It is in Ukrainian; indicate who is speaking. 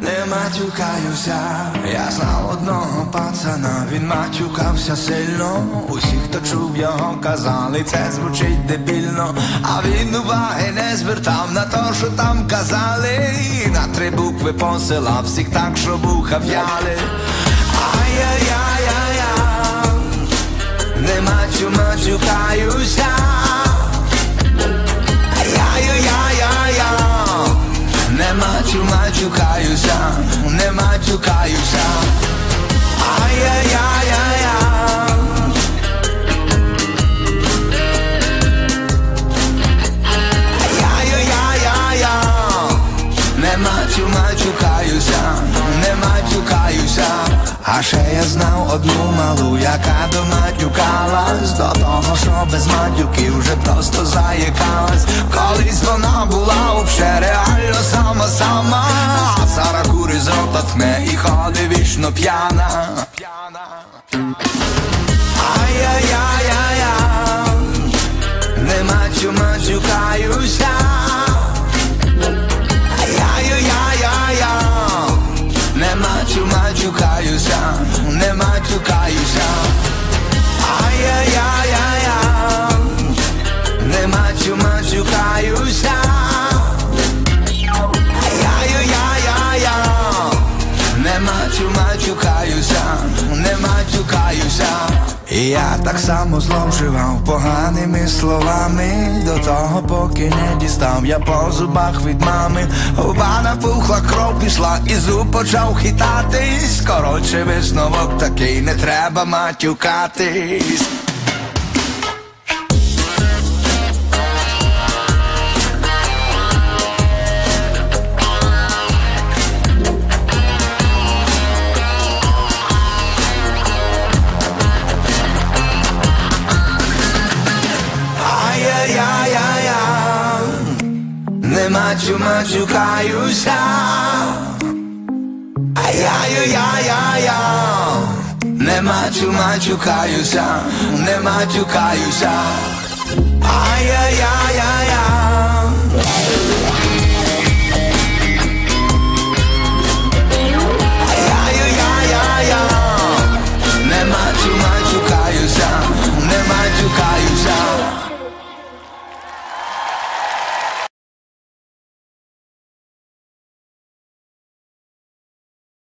Speaker 1: Не матюкаюся Я знав одного пацана, він матюкався сильно Усі, хто чув його, казали, це звучить дебільно А він уваги не звертав на то, що там казали три букви посилав всіх так, що вуха в'яли. Ай-яй-яй-яй-яй Не матю матюкаюся Ай-яй-яй-яй-яй Не матю матюкаюся Не матюкаюся Ай-яй-яй-яй-яй. Я-я-я-я-я Не матю матюкаюся, не матюкаюся А ще я знав одну малу, яка до матюкалась До того, що без матюки вже просто заїкалась. Колись вона була вообще реально сама-сама А зараз кури з рота тхне і ходить вічно п'яна. Ай-яй-яй-яй-яй. Не матю матюкаюся Я-я-я-я-я Не матю матюкаюся, не матюкаюся я так само зловживав поганими словами. До того, поки не дістав я по зубах від мами. Губа напухла, кров пішла і зуб почав хитатись. Коротше, висновок такий, не треба матюкатись Не матю матюкаюся Ай-яй-яй-яй-яй Не матю матюкаюся, не матюкаюся Ай-яй-яй-яй-яй